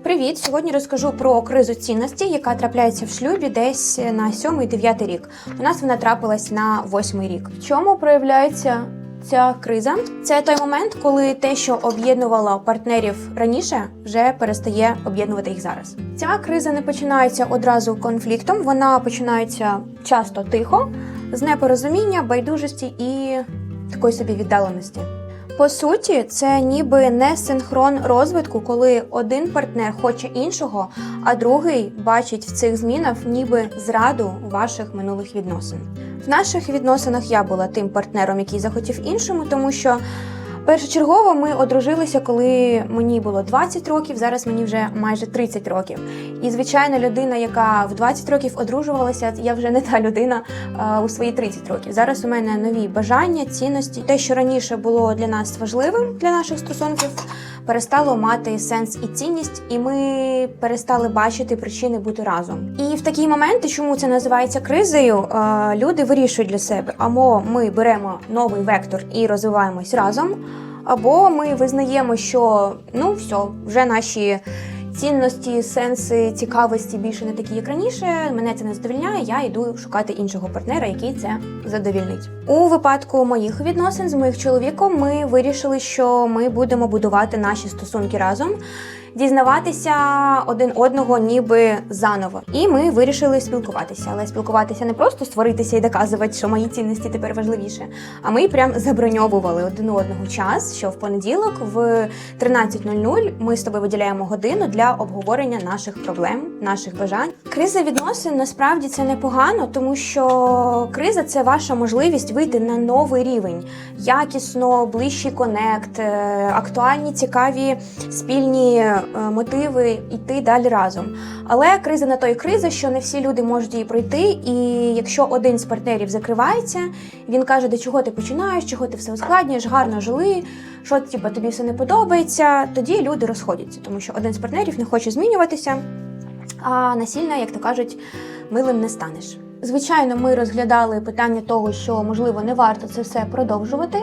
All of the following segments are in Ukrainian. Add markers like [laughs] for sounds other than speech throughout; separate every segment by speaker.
Speaker 1: Привіт! Сьогодні розкажу про кризу цінності, яка трапляється в шлюбі десь на 7-9 рік. У нас вона трапилась на 8 рік. В чому проявляється ця криза? Це той момент, коли те, що об'єднувало партнерів раніше, вже перестає об'єднувати їх зараз. Ця криза не починається одразу конфліктом, вона починається часто тихо, з непорозуміння, байдужості і такої собі віддаленості. По суті, це ніби не синхрон розвитку, коли один партнер хоче іншого, а другий бачить в цих змінах ніби зраду ваших минулих відносин. В наших відносинах я була тим партнером, який захотів іншому, тому що першочергово ми одружилися, коли мені було 20 років, зараз мені вже майже 30 років. І звичайно, людина, яка в 20 років одружувалася, я вже не та людина а, у свої 30 років. Зараз у мене нові бажання, цінності. Те, що раніше було для нас важливим для наших стосунків, перестало мати сенс і цінність, і ми перестали бачити причини бути разом. І в такі моменти, чому це називається кризою, люди вирішують для себе, або ми беремо новий вектор і розвиваємось разом. Або ми визнаємо, що ну все, вже наші цінності, сенси, цікавості більше не такі, як раніше. Мене це не задовільняє. Я йду шукати іншого партнера, який це задовільнить. У випадку моїх відносин з моїм чоловіком ми вирішили, що ми будемо будувати наші стосунки разом. Дізнаватися один одного ніби заново, і ми вирішили спілкуватися, але спілкуватися не просто створитися і доказувати, що мої цінності тепер важливіше. А ми прям заброньовували один одного час, що в понеділок в 13.00 ми з тобою виділяємо годину для обговорення наших проблем, наших бажань. Криза відносин насправді це непогано, тому що криза це ваша можливість вийти на новий рівень, якісно, ближчий конект, е, актуальні, цікаві спільні мотиви йти далі разом. Але криза на то й криза, що не всі люди можуть її пройти. І якщо один з партнерів закривається, він каже, до чого ти починаєш, чого ти все ускладнюєш, гарно жили, що типу, тобі все не подобається. Тоді люди розходяться, тому що один з партнерів не хоче змінюватися, а насильно, як то кажуть, милим не станеш. Звичайно, ми розглядали питання того, що можливо не варто це все продовжувати.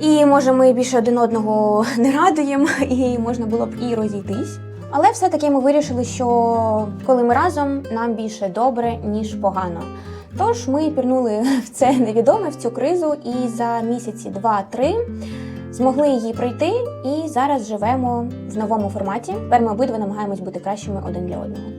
Speaker 1: І може ми більше один одного [laughs] не радуємо, і можна було б і розійтись. Але все-таки ми вирішили, що коли ми разом, нам більше добре, ніж погано. Тож ми пірнули [laughs] в це невідоме, в цю кризу, і за місяці два-три змогли її пройти. І зараз живемо в новому форматі. Тепер ми обидва намагаємось бути кращими один для одного.